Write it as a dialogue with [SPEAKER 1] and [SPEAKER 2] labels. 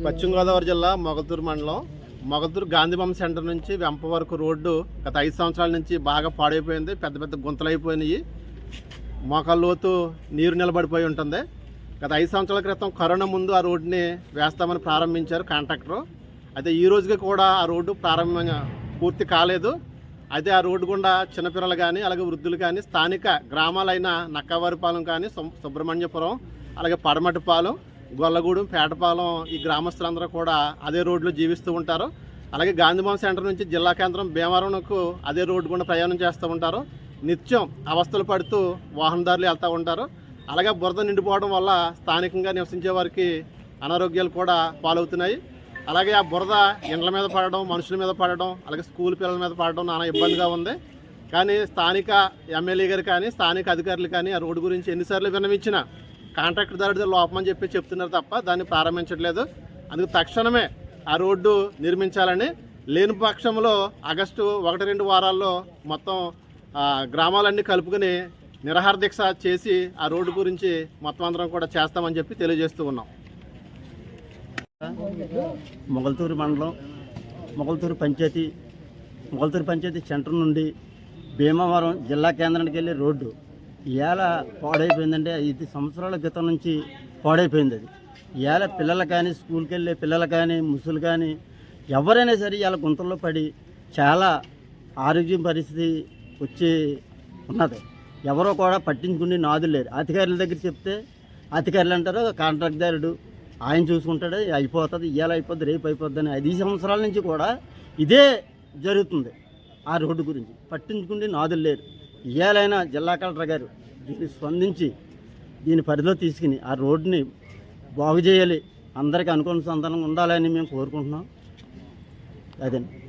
[SPEAKER 1] పశ్చిమ గోదావరి జిల్లా మొగతూరు మండలం. మొగతూరు గాంధీబొమ్మ సెంటర్ నుంచి వెంప వరకు రోడ్డు గత ఐదు సంవత్సరాల నుంచి బాగా పాడైపోయింది. పెద్ద పెద్ద గుంతలు అయిపోయినాయి. మోకాళ్ళ నీరు నిలబడిపోయి ఉంటుంది. గత ఐదు సంవత్సరాల క్రితం కరోనా ముందు ఆ రోడ్డుని వేస్తామని ప్రారంభించారు కాంట్రాక్టరు. అయితే ఈ రోజుకి కూడా ఆ రోడ్డు ప్రారంభంగా పూర్తి కాలేదు. అయితే ఆ రోడ్డు గుండా చిన్నపిల్లలు కానీ అలాగే వృద్ధులు కానీ స్థానిక గ్రామాలైన నక్కవారిపాలెం కానీ సుబ్రహ్మణ్యపురం అలాగే పడమటిపాలెం గొల్లగూడెం పేటపాలెం ఈ గ్రామస్తులందరూ కూడా అదే రోడ్లో జీవిస్తూ ఉంటారు. అలాగే గాంధీభవన్ సెంటర్ నుంచి జిల్లా కేంద్రం భీమవరంకు అదే రోడ్డు గుండా ప్రయాణం చేస్తూ ఉంటారు. నిత్యం అవస్థలు పడుతూ వాహనదారులు వెళ్తూ ఉంటారు. అలాగే బురద నిండిపోవడం వల్ల స్థానికంగా నివసించే వారికి అనారోగ్యాలు కూడా పాలవుతున్నాయి. అలాగే ఆ బురద ఇండ్ల మీద పడడం మనుషుల మీద పడడం అలాగే స్కూల్ పిల్లల మీద పడడం నానా ఇబ్బందిగా ఉంది. కానీ స్థానిక ఎమ్మెల్యే గారు కానీ స్థానిక అధికారులు కానీ ఆ రోడ్డు గురించి ఎన్నిసార్లు విన్నవించినా కాంట్రాక్టర్ దారితో లోపమని చెప్పి చెప్తున్నారు తప్ప దాన్ని ప్రారంభించట్లేదు. అందుకు తక్షణమే ఆ రోడ్డు నిర్మించాలని లేని పక్షంలో ఆగస్టు ఒకటి రెండు వారాల్లో మొత్తం గ్రామాలన్నీ కలుపుకొని నిరహార దీక్ష చేసి ఆ రోడ్డు గురించి మొత్తం అందరం కూడా చేస్తామని చెప్పి తెలియజేస్తూ ఉన్నాం.
[SPEAKER 2] మొగల్తూరు మండలం మొగల్తూరు పంచాయతీ మొగల్తూరు పంచాయతీ సెంటర్ నుండి భీమవరం జిల్లా కేంద్రానికి వెళ్ళే రోడ్డు ఇవాళ పాడైపోయిందంటే ఐదు సంవత్సరాల క్రితం నుంచి పాడైపోయింది అది. ఇవాళ పిల్లలు కానీ స్కూల్కి వెళ్ళే పిల్లలు కానీ ముసులు కానీ ఎవరైనా సరే ఇలా గుంతల్లో పడి చాలా ఆరోగ్యం పరిస్థితి వచ్చి ఉన్నది. ఎవరో కూడా పట్టించుకుని నాదులు లేరు. అధికారుల దగ్గర చెప్తే అధికారులు అంటారు కాంట్రాక్ట్దారుడు ఆయన చూసుకుంటాడు అయిపోతుంది ఇవాళ అయిపోద్ది రేపు అయిపోద్ది అని. ఐదు సంవత్సరాల నుంచి కూడా ఇదే జరుగుతుంది ఆ రోడ్డు గురించి. పట్టించుకుంటే నాదులు లేరు. ఇవాళైనా జిల్లా కలెక్టర్ గారు దీన్ని స్పందించి దీని పరిధిలో తీసుకుని ఆ రోడ్డుని బాగు చేయాలి. అందరికీ అనుకున్న సంతానం ఉండాలని మేము కోరుకుంటున్నాం. అదండి